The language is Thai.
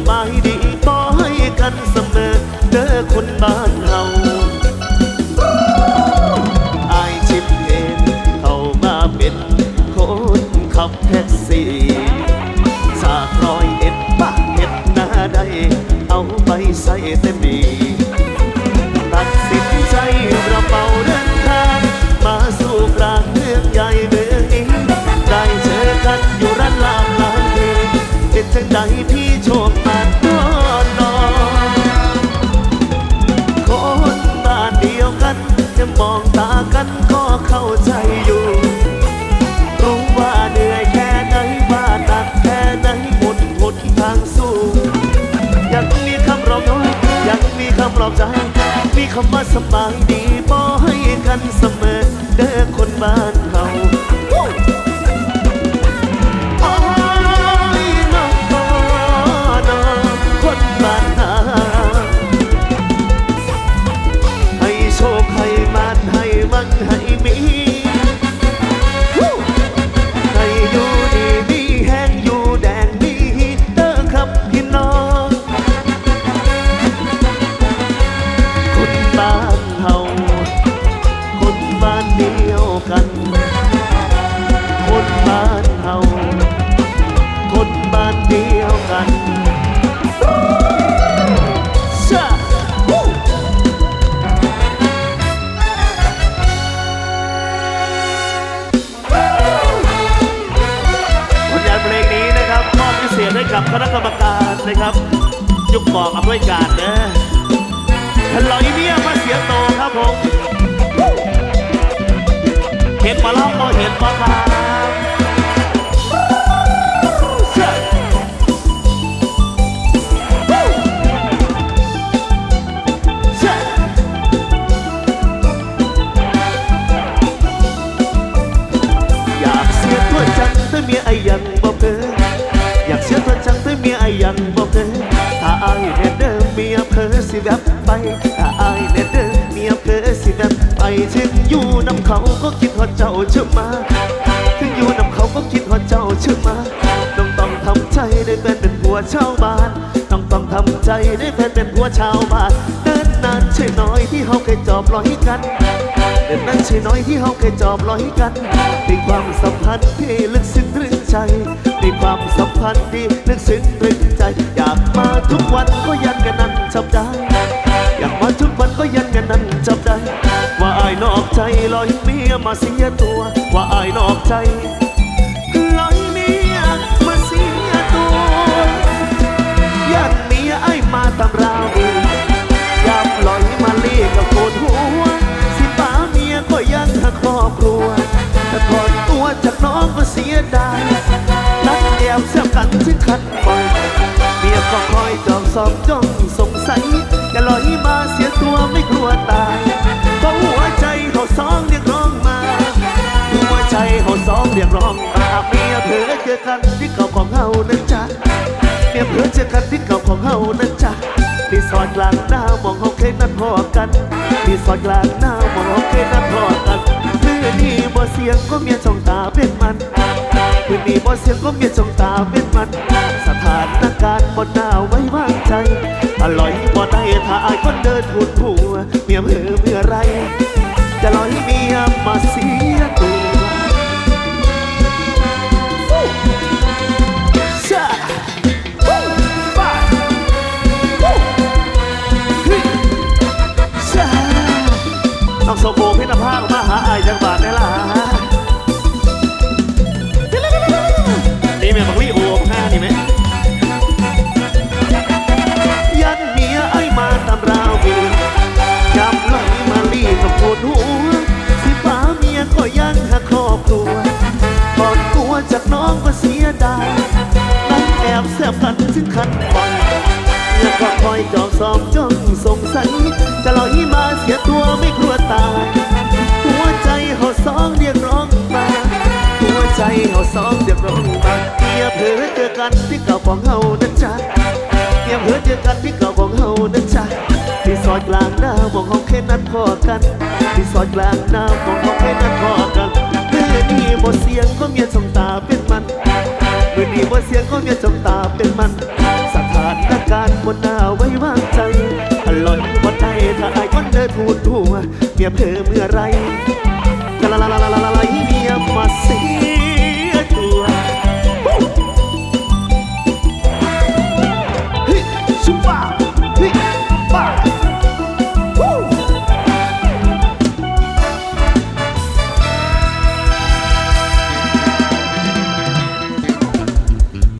ำว่าสบายดีต่อให้กันเสมอเด้อคนบ้านเฮาอายชิมเองเข้ามาเป็นคนขับแท็กซี่จากรอยเอ็ดบ้านเอ็ดหน้าใดเอาไปใส่เต็มดีตัดสินใจกระเป๋าเดินทางมาสู่กลางเมืองใหญ่เมืองนี้ได้เจอกันอยู่ร้านลามลานเพลงเป็นจังใดพี่โชค คำว่าสบายดีบอให้กันเสมอ เด้อคนบ้านเฮา กับคณะกรรมการนะครับยุคบอกอำนวยการเด้อฮัลโหลอีเมียมาเสียโตครับผมเห็นมาล้อมบ่เห็นมาครับเชื่อเชื่ออยากเสียตัวจังแต่เมียไอ้ยัง สิแบบไปถ้าอายเห็นเดิมเมียเพอสิแบบไปถึงอยู่น้ำเขาก็คิดว่าเจ้าจะมาถึงอยู่น้ำเขาก็คิดว่าเจ้าจะมาต้องต้องทำใจได้เป็นเป็นผัวชาวบ้านต้องต้องทำใจได้เป็นเป็นผัวชาวบ้านเดินนานใช่น้อยที่เขาเคยจอบลอยกันเดินนั้นใช่น้อยที่เขาเคยจอบลอยกันในความสัมพันธ์ที่ลึกซึ้งตรึงใจในความสัมพันธ์ที่ลึกซึ้งตรึงใจอยากมาทุกวันก็ยังกันกัน จำได้ อยากมาทุกวันก็ยังกันนั้นจำได้ ว่าอายนอกใจลอยเมียมาเสียตัว ว่าอายนอกใจลอยเมียมาเสียตัวยันเมียไอ้มาตำราวียามลอยมาเลียกับโกนหัว สิป้าเมียก็ยังหาครอบครัวแต่ถอนตัวจากน้องก็เสียดายนัดแอบเสียกันถึงขันปล่อย ก็คอยจองสอบจ้องสงสัยจะลอยมาเสียตัวไม่กลัวตายเพราะหัวใจเขาสองเรียกร้องมา หัวใจเขาสองเรียกร้องมาเมียเธอเจอกันที่เก่าของเฮานะจ๊ะเมียเธอเจอกันที่เก่าของเฮานะจ๊ะรีสอร์ทกลางหน้ามองเขาเคยนัดพอกันรีสอร์ทกลางหน้ามองเขาเคยนัดพอกันเมื่อนี้บ่เสียงก็เมียจ้องตาเป็นมันคืนนี้บ่เสียงก็เมียจ้องตาเป็นมัน ถ้าอายคนเดินหุ่นหัวเมียเหือเมื่อไร จะลอยเมียมาเสียตัวชาวู้บ้าวู้ฮ้ยชาต้องสมบูรณ์พิธภาพมาหาอายจังบาทได้ล่ะนี่แม่บักลี่ จากน้องก็เสียดายนั่งแอบแสบกันถึงขันปล่อยยังก็คอยจอบสอบจ้องสงใสจะลอยมาเสียตัวไม่กลัวตายหัวใจเขาสองเรียกร้องมาหัวใจเขาสองเรียกร้องมาเกียเผลอเจอกันที่เก่าของเฮานะจ๊ะเกียเผลอเจอกันที่เก่าของเฮานะจ๊ะที่ซอยกลางหน้ามองเขาแค่นั้นพอกันที่ซอยกลางหน้ามองเขาแค่นั้นพอกัน ก็เมียจงตาเป็นมัน สถานการณ์บนหน้าไว้วางใจอร่อยวัวใจถ้าไอ้คนเธอทูดทั่วเมียเพื่อเมื่อไรกะละละละละละละเมียมาสิ